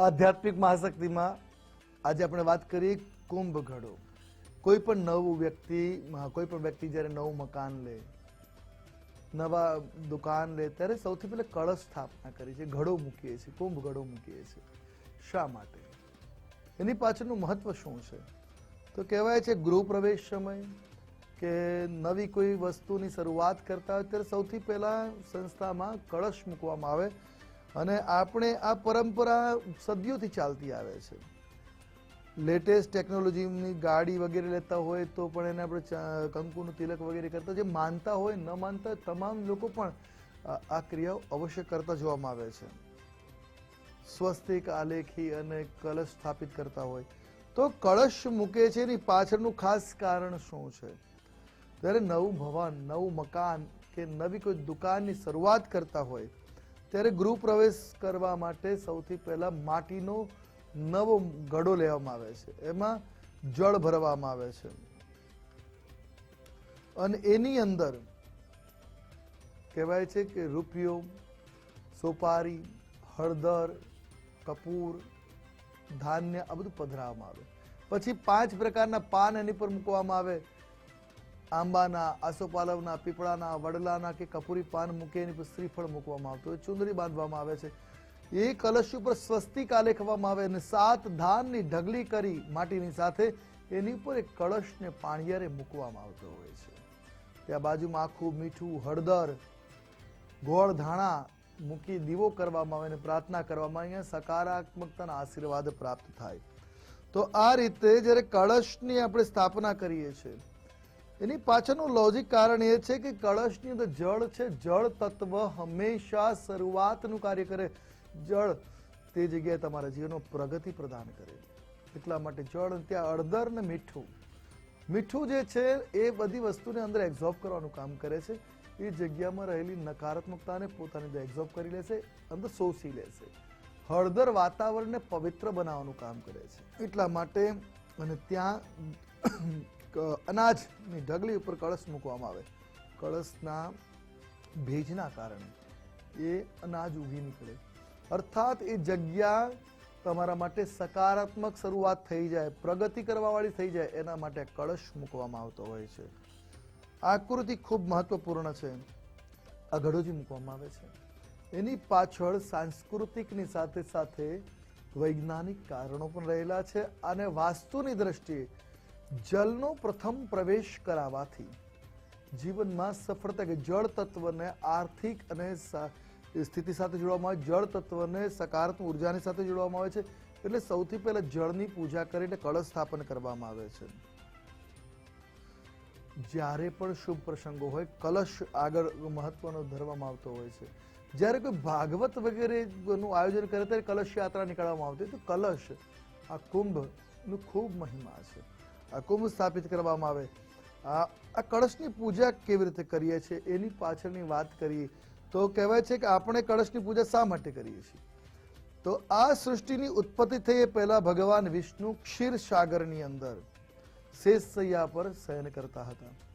આધ્યાત્મિક મહાશક્તિમાં આજે આપણે વાત કરીએ કુંભ ઘડો. કોઈ પણ નવું વ્યક્તિ કોઈ પણ વ્યક્તિ જ્યારે નવું મકાન લે, નવા દુકાન લે, ત્યારે સૌથી પહેલા કળશ સ્થાપના કરી છે ઘડો મૂકીએ છીએ, કુંભ ઘડો મૂકીએ છીએ. શા માટે? એની પાછળનું મહત્વ શું છે? તો કહેવાય છે ગૃહ પ્રવેશ સમય, કે નવી કોઈ વસ્તુની શરૂઆત કરતા હોય ત્યારે સૌથી પહેલાં સંસ્થામાં કળશ મૂકવામાં આવે. અને આપણે આ પરંપરા સદીઓથી ચાલતી આવે છે. લેટેસ્ટ ટેકનોલોજીની ગાડી વગેરે લેતા હોય તો પણ એને આપણે કંકુનું તિલક વગેરે કરતા, જે માનતા હોય, ન માનતા તમામ લોકો પણ આ ક્રિયાઓ અવશ્ય કરતા જોવામાં આવે છે. સ્વસ્તિક આલેખી અને કલશ સ્થાપિત કરતા હોય. તો કળશ મૂકે છે એની પાછળનું ખાસ કારણ શું છે? જ્યારે નવું ભવન, નવું મકાન કે નવી કોઈ દુકાનની શરૂઆત કરતા હોય ત્યારે ગૃહ પ્રવેશ કરવા માટે સૌથી પહેલાં માટીનો નવો ગડો લેવામાં આવે છે. એમાં જળ ભરવામાં આવે છે. અને એની અંદર કહેવાય છે કે રૂપિયો, સોપારી, હળદર, કપૂર, ધાન્ય આ બધું પધરાવવામાં આવે. પછી પાંચ પ્રકારના પાન એની પર મૂકવામાં આવે. આંબાના, આસોપાલવના, પીપળાના, વડલાના કે કપૂરી પાન મૂકે એની પર શ્રીફળ મૂકવામાં આવતું હોય. ચુંદડી બાંધવામાં આવે છે. એ કલશ ઉપર સ્વસ્તિક આલેખવામાં આવે અને સાત ધાનની ઢગલી કરી માટીની સાથે એની ઉપર એક કળશને પાણીયારે મૂકવામાં આવતો હોય છે. ત્યાં બાજુમાં આખું મીઠું હળદર, ગોળ ધાણા મૂકી દીવો કરવામાં આવે અને પ્રાર્થના કરવામાં અહીંયા સકારાત્મકતાના આશીર્વાદ પ્રાપ્ત થાય. તો આ રીતે જ્યારે કળશની આપણે સ્થાપના કરીએ છીએ એની પાછળનું લોજિક કારણ એ છે કે કળશની અંદર જળ છે. જળ તત્વ હંમેશા શરૂઆતનું કાર્ય કરે. જળ તે જગ્યાએ તમારા જીવનનો પ્રગતિ પ્રદાન કરે. એટલા માટે જળ ત્યાં અડદર ને મીઠું. મીઠું જે છે એ બધી વસ્તુને અંદર એબ્ઝોર્બ કરવાનું કામ કરે છે. એ જગ્યામાં રહેલી નકારાત્મકતાને પોતાની અંદર એબ્ઝોર્બ કરી લેશે, અંદર શોષી લેશે. હળદર વાતાવરણને પવિત્ર બનાવવાનું કામ કરે છે. એટલા માટે અને ત્યાં અનાજની ઢગલી ઉપર કળશ મૂકવામાં આવે. કળશના ભેજના કારણે એ અનાજ ઉગી નીકળે. અર્થાત એ જગ્યા તમારા માટે સકારાત્મક શરૂઆત થઈ જાય, પ્રગતિ કરવાવાળી થઈ જાય, એના માટે કળશ મૂકવામાં આવતો હોય છે. આકૃતિ ખૂબ મહત્વપૂર્ણ છે. અઘડોજી ઘડોજી મૂકવામાં આવે છે. એની પાછળ સાંસ્કૃતિકની સાથે સાથે વૈજ્ઞાનિક કારણો પણ રહેલા છે અને વાસ્તુની દ્રષ્ટિએ જલનો પ્રથમ પ્રવેશ કરાવવાથી જીવનમાં સફળતા કે જળ તત્વને આર્થિક અને સ્થિતિ સાથે જોડવામાં આવે, જળ તત્વને સકારાત્મક ઉર્જાની સાથે જોડવામાં આવે છે. એટલે સૌથી પહેલા જળની પૂજા કરીને કળશ સ્થાપન કરવામાં આવે છે. જ્યારે પણ શુભ પ્રસંગો હોય, કલશ આગળ મહત્વનો ધરવામાં આવતો હોય છે. જ્યારે કોઈ ભાગવત વગેરેનું આયોજન કરે, ત્યારે કલશ યાત્રા નીકળવામાં આવતી તો કલશ, આ કુંભનું ખૂબ મહિમા છે. કુંભ સ્થાપિત કરવામાં આવે. આ કળશની પૂજા કેવી રીતે કરીએ છીએ એની પાછળની વાત કરીએ. તો કહેવાય છે કે આપણે કળશની પૂજા શા માટે કરીએ છીએ? તો આ સૃષ્ટિની ઉત્પત્તિ થઈ એ પહેલાં ભગવાન વિષ્ણુ ક્ષીર સાગરની અંદર. શેષ સૈયા પર શયન કરતા હતા.